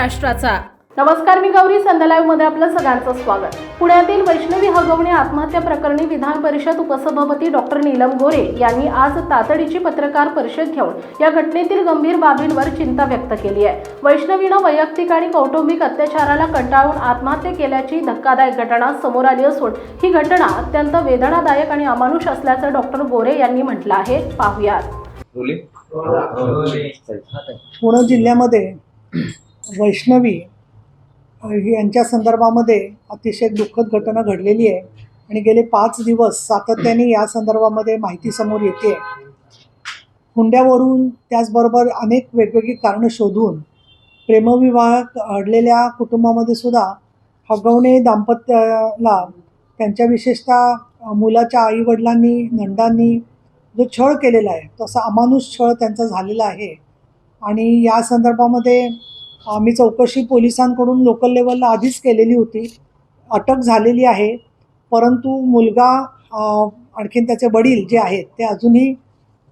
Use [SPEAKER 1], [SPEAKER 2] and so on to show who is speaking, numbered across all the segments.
[SPEAKER 1] राष्ट्राचा
[SPEAKER 2] नमस्कार मी गौरी संध्या मध्ये आपलं सगळ्यांचं स्वागत. पुण्यातील वैष्णवी हगवणे आत्महत्या प्रकरणी विधान परिषद उपसभापती डॉक्टर नीलम गोरे यांनी आज तातडीची पत्रकार परिषद घेऊन या घटनेतील गंभीर बाबींवर चिंता व्यक्त केली आहे. वैष्णवीनं वैयक्तिक आणि कौटुंबिक अत्याचाराला कंटाळून आत्महत्या केल्याची धक्कादायक घटना समोर आली असून ही घटना अत्यंत वेदनादायक आणि अमानुष असल्याचं डॉक्टर गोरे यांनी म्हटलं आहे. पाहुयात.
[SPEAKER 3] पुणे जिल्ह्यामध्ये वैष्णवी यांच्या संदर्भामध्ये अतिशय दुःखद घटना घडलेली आहे. आणि गेले पाच दिवस सातत्याने या संदर्भामध्ये माहिती समोर येते. हुंड्यावरून त्याचबरोबर अनेक वेगवेगळी कारणं शोधून प्रेमविवाह अडलेल्या कुटुंबामध्ये सुद्धा हगवणे दाम्पत्याला त्यांच्या विशेषतः मुलाच्या आईवडिलांनी नंदांनी जो छळ केलेला आहे तसा अमानुष छळ त्यांचा झालेला आहे. आणि या संदर्भामध्ये आम्ही चौकशी पोलिसांकडून लोकल लेवलला आधीच केलेली होती. अटक झालेली आहे. परंतु मुलगा आणखीन त्याचे वडील जे आहेत ते अजूनही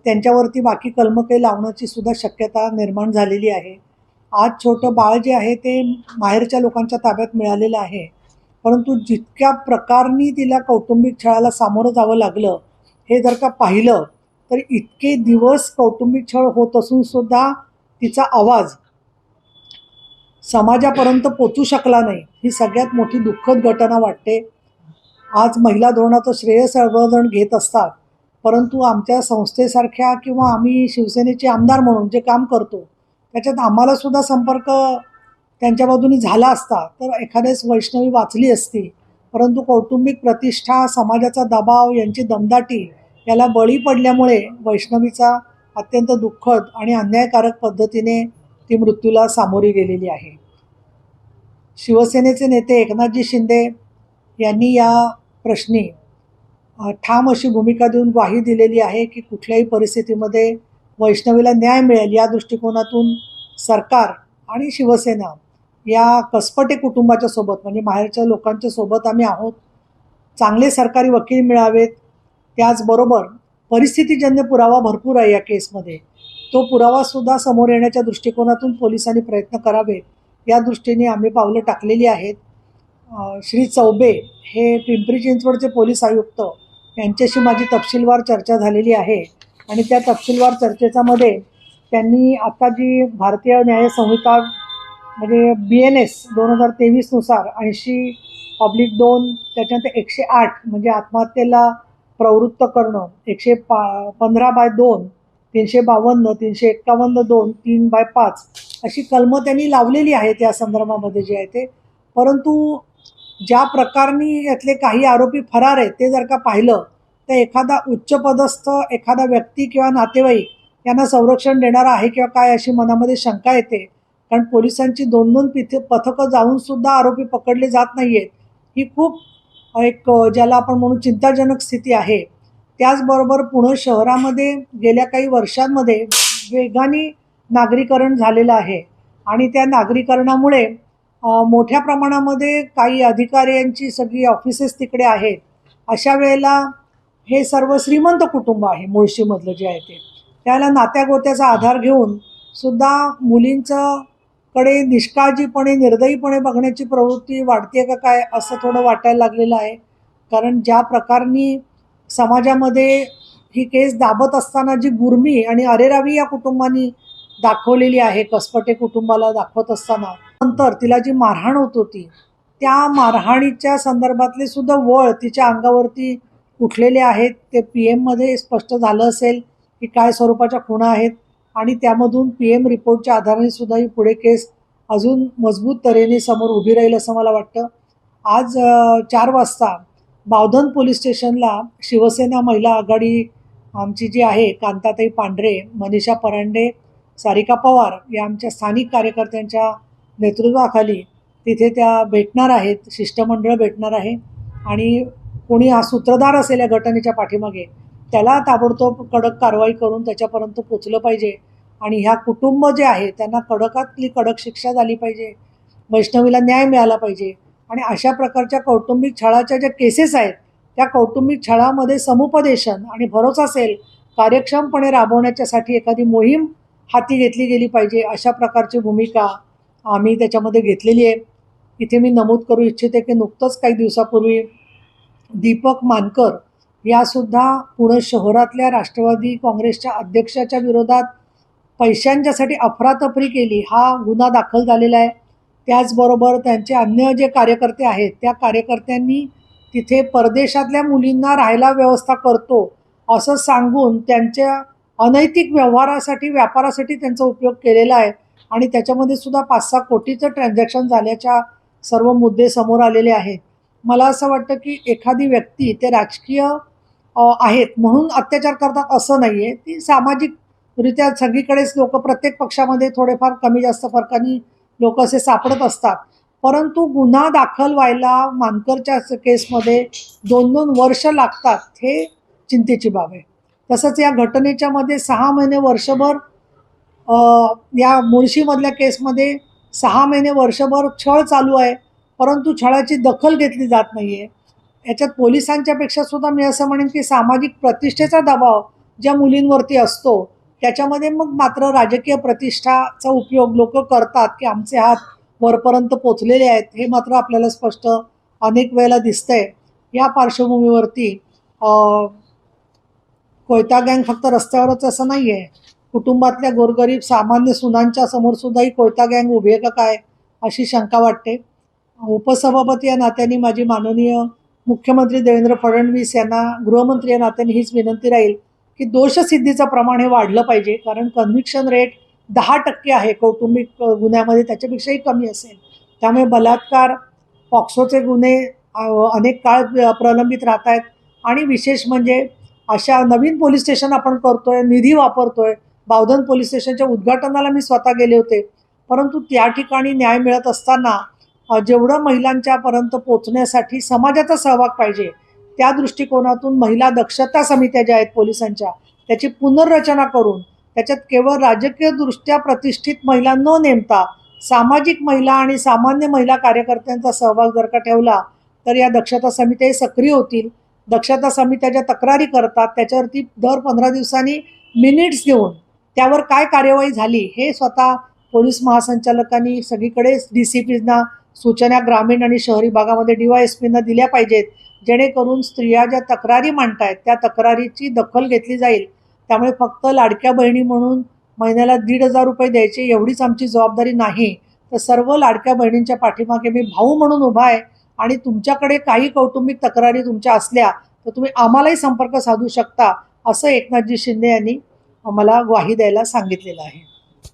[SPEAKER 3] त्यांच्यावरती बाकी कलमके लावण्याची सुद्धा शक्यता निर्माण झालेली आहे. आज छोटं बाळ जे आहे ते माहेरच्या लोकांच्या ताब्यात मिळालेलं आहे. परंतु जितक्या प्रकारनी तिला कौटुंबिक छळाला सामोरं जावं लागलं हे जर का पाहिलं तर इतके दिवस कौटुंबिक छळ होत असून सुद्धा तिचा आवाज समाजापर्यंत पोचू शकला नाही. ही सगळ्यात मोठी दुःखद घटना वाटते. आज महिला धोरणाचं श्रेय सर्वजण घेत असतात. परंतु आमच्या संस्थेसारख्या किंवा आम्ही शिवसेनेचे आमदार म्हणून जे काम करतो त्याच्यात आम्हाला सुद्धा संपर्क त्यांच्या बाजूनी झाला असता तर एखाद्याच वैष्णवी वाचली असती. परंतु कौटुंबिक प्रतिष्ठा समाजाचा दबाव यांची दमदाटी याला बळी पडल्यामुळे वैष्णवीचा अत्यंत दुःखद आणि अन्यायकारक पद्धतीने ती मृत्यूला सामोरी गेलेली आहे. शिवसेनेचे नेते एकनाथजी शिंदे यांनी या प्रश्नी ठाम अशी भूमिका देऊन ग्वाही दिलेली आहे की कुठल्याही परिस्थितीमध्ये वैष्णवीला न्याय मिळेल या दृष्टिकोनातून सरकार आणि शिवसेना या कसपटे कुटुंबाच्या सोबत म्हणजे माहेरच्या लोकांच्या सोबत आम्ही आहोत. चांगले सरकारी वकील मिळावेत. त्याचबरोबर परिस्थितीजन्य पुरावा भरपूर आहे या केसमध्ये. तो पुरावासुद्धा समोर येण्याच्या दृष्टिकोनातून पोलिसांनी प्रयत्न करावे या दृष्टीने आम्ही पावलं टाकलेली आहेत. श्री चौबे हे पिंपरी चिंचवडचे पोलीस आयुक्त यांच्याशी माझी तपशीलवार चर्चा झालेली आहे आणि त्या तपशीलवार चर्चेच्यामध्ये त्यांनी आता जी भारतीय न्याय संहिता म्हणजे बी एन एस दोन हजार तेवीसनुसार ऐंशी पब्लिक दोन त्याच्यानंतर एकशे आठ म्हणजे आत्महत्येला प्रवृत्त करणं एकशे पा पंधरा बाय दोन तीनशे बावन्न तीनशे एक्कावन्न दोन तीन बाय पाच अशी कलमं त्यांनी लावलेली आहेत या संदर्भामध्ये जे आहे ते. परंतु ज्या प्रकारनी यातले काही आरोपी फरार आहेत ते जर का पाहिलं तर एखादा उच्चपदस्थ एखादा व्यक्ती किंवा नातेवाईक यांना संरक्षण देणारा आहे किंवा काय अशी मनामध्ये शंका येते. कारण पोलिसांची दोन दोन पिथे पथकं जाऊनसुद्धा आरोपी पकडले जात नाही आहेत ही खूप एक ज्याला आपण म्हणू चिंताजनक स्थिती आहे. त्याचबरोबर पुणे शहरामध्ये गेल्या काही वर्षांमध्ये वेगाने नागरीकरण झालेलं आहे. आणि त्या नागरीकरणामुळे मोठ्या प्रमाणामध्ये काही अधिकाऱ्यांची सगळी ऑफिसेस तिकडे आहेत. अशा वेळेला हे सर्व श्रीमंत कुटुंब आहे मुळशीमधलं जे आहे ते. त्याला नात्यागोत्याचा आधार घेऊन सुद्धा मुलींचं कडे निष्काळजीपणे निर्दयीपणे बघण्याची प्रवृत्ती वाढते का काय असं थोडं वाटायला लागलेलं आहे. कारण ज्या प्रकारनी समाजामध्ये ही केस दाबत असताना जी गुरमी आणि अरेरावी या कुटुंबानी दाखवलेली आहे कसपटे कुटुंबाला दाखवत असताना नंतर तिला जी मारहाण होत होती त्या मारहाणीच्या संदर्भातले सुद्धा वळ तिच्या अंगावरती उठलेले आहेत. ते पी एममध्ये स्पष्ट झालं असेल की काय स्वरूपाच्या खुणा आहेत आणि त्यामधून पी एम रिपोर्टच्या आधाराने सुद्धा ही पुढे केस अजून मजबूत तऱ्हेने समोर उभी राहील असं मला वाटतं. आज चार वाजता बावधन पोलीस स्टेशनला शिवसेना महिला आघाडी आमची जी आहे कांताताई पांढरे मनीषा परांडे सारिका पवार या आमच्या स्थानिक कार्यकर्त्यांच्या नेतृत्वाखाली तिथे त्या भेटणार आहेत शिष्टमंडळ भेटणार आहे. आणि कोणी हा सूत्रधार असेल या घटनेच्या पाठीमागे त्याला ताबडतोब कडक कारवाई करून त्याच्यापर्यंत पोचलं पाहिजे. आणि ह्या कुटुंब जे आहे त्यांना कडकातली कडक शिक्षा झाली पाहिजे. वैष्णवीला न्याय मिळाला पाहिजे. आणि अशा प्रकारच्या कौटुंबिक छळाच्या ज्या केसेस आहेत त्या कौटुंबिक छळामध्ये समुपदेशन आणि भरोसा सेल कार्यक्षमपणे राबवण्याच्यासाठी एखादी मोहीम हाती घेतली गेली पाहिजे अशा प्रकारची भूमिका आम्ही त्याच्यामध्ये घेतलेली आहे. इथे मी नमूद करू इच्छिते की नुकतंच काही दिवसापूर्वी दीपक मानकर यासुद्धा पुणे शहरातल्या राष्ट्रवादी काँग्रेसच्या अध्यक्षाच्या विरोधात पैशांच्यासाठी अफरातफरी केली. हा गुन्हा दाखल झालेला आहे. त्याचबरोबर त्यांचे अन्य जे कार्यकर्ते आहेत त्या कार्यकर्त्यांनी तिथे परदेशातल्या मुलींना राहायला व्यवस्था करतो असं सांगून त्यांच्या अनैतिक व्यवहारासाठी व्यापारासाठी त्यांचा उपयोग केलेला आहे. आणि त्याच्यामध्ये सुद्धा पाच सहा कोटीचं ट्रान्झॅक्शन झाल्याच्या सर्व मुद्दे समोर आलेले आहेत. मला असं वाटतं की एखादी व्यक्ती ते राजकीय आहेत म्हणून अत्याचार करतात असं नाही आहे ती सामाजिकरित्या सगळीकडेच लोक प्रत्येक पक्षामध्ये थोडेफार कमी जास्त फरकाने लोक असे सापडत असतात. परंतु गुन्हा दाखल व्हायला मानकरच्या केसमध्ये दोन दोन वर्ष लागतात हे चिंतेची बाब आहे. तसंच या घटनेच्या मध्ये सहा महिने वर्षभर या मुळशीमधल्या केसमध्ये सहा महिने वर्षभर छळ चालू आहे. परंतु छळाची दखल घेतली जात नाही आहे याच्यात पोलिसांच्यापेक्षा सुद्धा मी असं म्हणेन की सामाजिक प्रतिष्ठेचा दबाव ज्या मुलींवरती असतो त्याच्यामध्ये मग मात्र राजकीय प्रतिष्ठाचा उपयोग लोक करतात की आमचे हात वरपर्यंत पोचलेले आहेत हे मात्र आपल्याला स्पष्ट अनेक वेळेला दिसतंय. या पार्श्वभूमीवरती कोयता गँग फक्त रस्त्यावरच असं नाही आहे कुटुंबातल्या गोरगरीब सामान्य सुनांच्या समोर सुद्धा ही कोयता गँग उभी आहे का काय अशी शंका वाटते. उपसभापती या नात्याने माझी माननीय मुख्यमंत्री देवेंद्र फडणवीस यांना गृहमंत्री या नात्याने हीच विनंती राहील की दोषसिद्धीचं प्रमाण हे वाढलं पाहिजे. कारण कन्व्हिक्शन रेट दहा टक्के आहे. कौटुंबिक गुन्ह्यामध्ये त्याच्यापेक्षाही कमी असेल. त्यामुळे बलात्कार पॉक्सोचे गुन्हे अनेक काळ प्रलंबित राहत आहेत आणि विशेष म्हणजे अशा नवीन पोलीस स्टेशन आपण करतोय निधी वापरतोय. बावधन पोलीस स्टेशनच्या उद्घाटनाला मी स्वतः गेले होते. परंतु त्या ठिकाणी न्याय मिळत असताना जेवढं महिलांच्यापर्यंत पोचण्यासाठी समाजाचा सहभाग पाहिजे त्या दृष्टिकोनातून महिला दक्षता समित्या ज्या आहेत पोलिसांच्या त्याची पुनर्रचना करून त्याच्यात केवळ राजकीयदृष्ट्या प्रतिष्ठित महिला न नेमता सामाजिक महिला आणि सामान्य महिला कार्यकर्त्यांचा सहभाग जर का ठेवला तर या दक्षता समित्याही सक्रिय होतील. दक्षता समित्या ज्या तक्रारी करतात त्याच्यावरती दर पंधरा दिवसांनी मिनिट्स देऊन त्यावर काय कार्यवाही झाली हे स्वतः पोलीस महासंचालकांनी सगळीकडेच डी सी पीजना सूचना ग्रामीण आणि शहरी भागामध्ये डी वाय एस पीना दिल्या पाहिजेत. जेणेकरून स्त्रिया ज्या तक्रारी मांडतायत त्या तक्रारीची दखल घेतली जाईल. त्यामुळे फक्त लाडक्या बहिणी म्हणून महिन्याला दीड हजार रुपये द्यायचे एवढीच आमची जबाबदारी नाही. तर सर्व लाडक्या बहिणींच्या पाठीमागे मी भाऊ म्हणून उभा आहे आणि तुमच्याकडे काही कौटुंबिक तक्रारी तुमच्या असल्या तर तुम्ही आम्हालाही संपर्क साधू शकता असं एकनाथजी शिंदे यांनी मला ग्वाही द्यायला सांगितलेलं आहे.